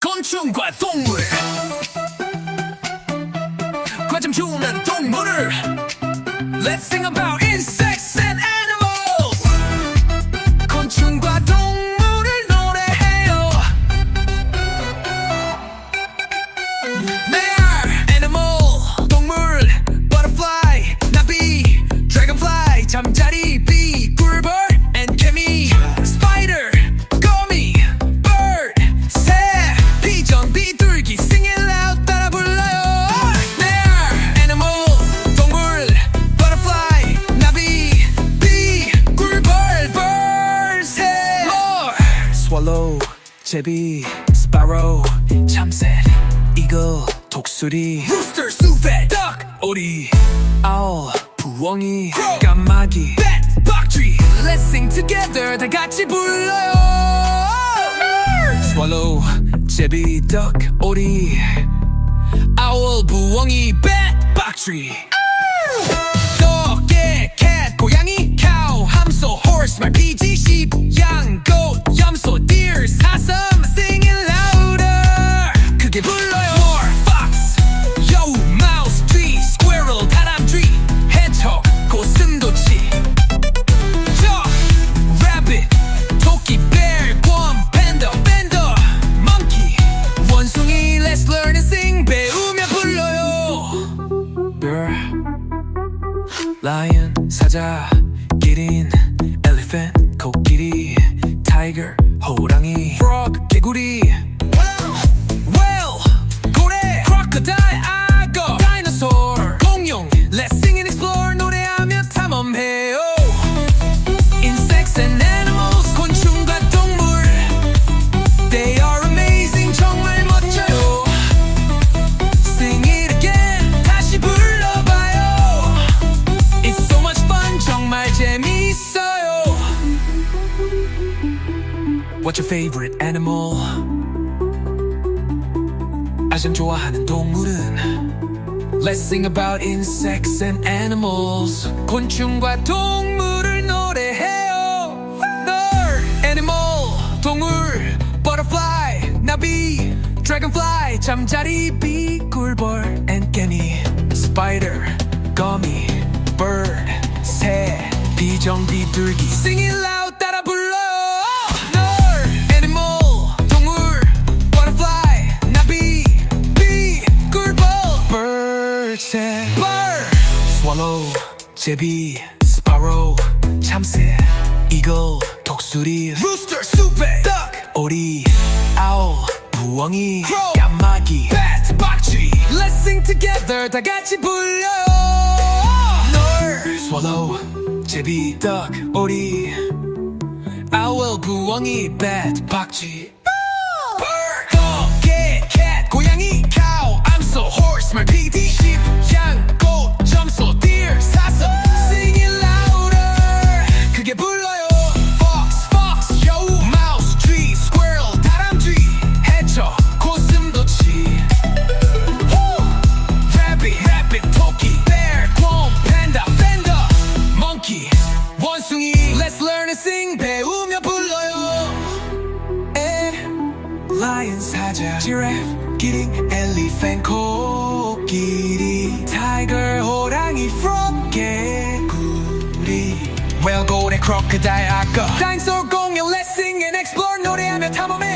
곤충과 동물 과점 주는 동물을 Let's sing about insects 제비 sparrow 참새 eagle 독수리 rooster 수배 duck 오리 owl 부엉이 까마귀 bat 박쥐 let's sing together 다 같이 불러요 swallow 제비 duck 오리 owl 부엉이 bat 박쥐 사자 기린 elephant 코끼리 tiger 호랑이 frog 개구리 What's your favorite animal? 가장 좋아하는 동물은 Let's sing about insects and animals 곤충과 동물을 노래해요 널 animal 동물 butterfly 나비 dragonfly 잠자리 비 꿀벌 and 개미 spider 거미 bird 새 비정 비둘기 sing it loud 새 bird swallow 제비 sparrow 참새 eagle 독수리 rooster 수배 duck 오리 owl 부엉이 crow 까마귀 bat 박쥐 let's sing together 다 같이 불려요 널 swallow 제비 duck 오리 owl 부엉이 bat 박쥐 원숭이 let's learn and sing 배우며 불러요 에 lion 사자 giraffe 기린 elephant 코끼리 tiger 호랑이 frog 개구리 whale 고래 crocodile 악어 dinosaur 공룡 let's sing and explore 노래하며 탐험해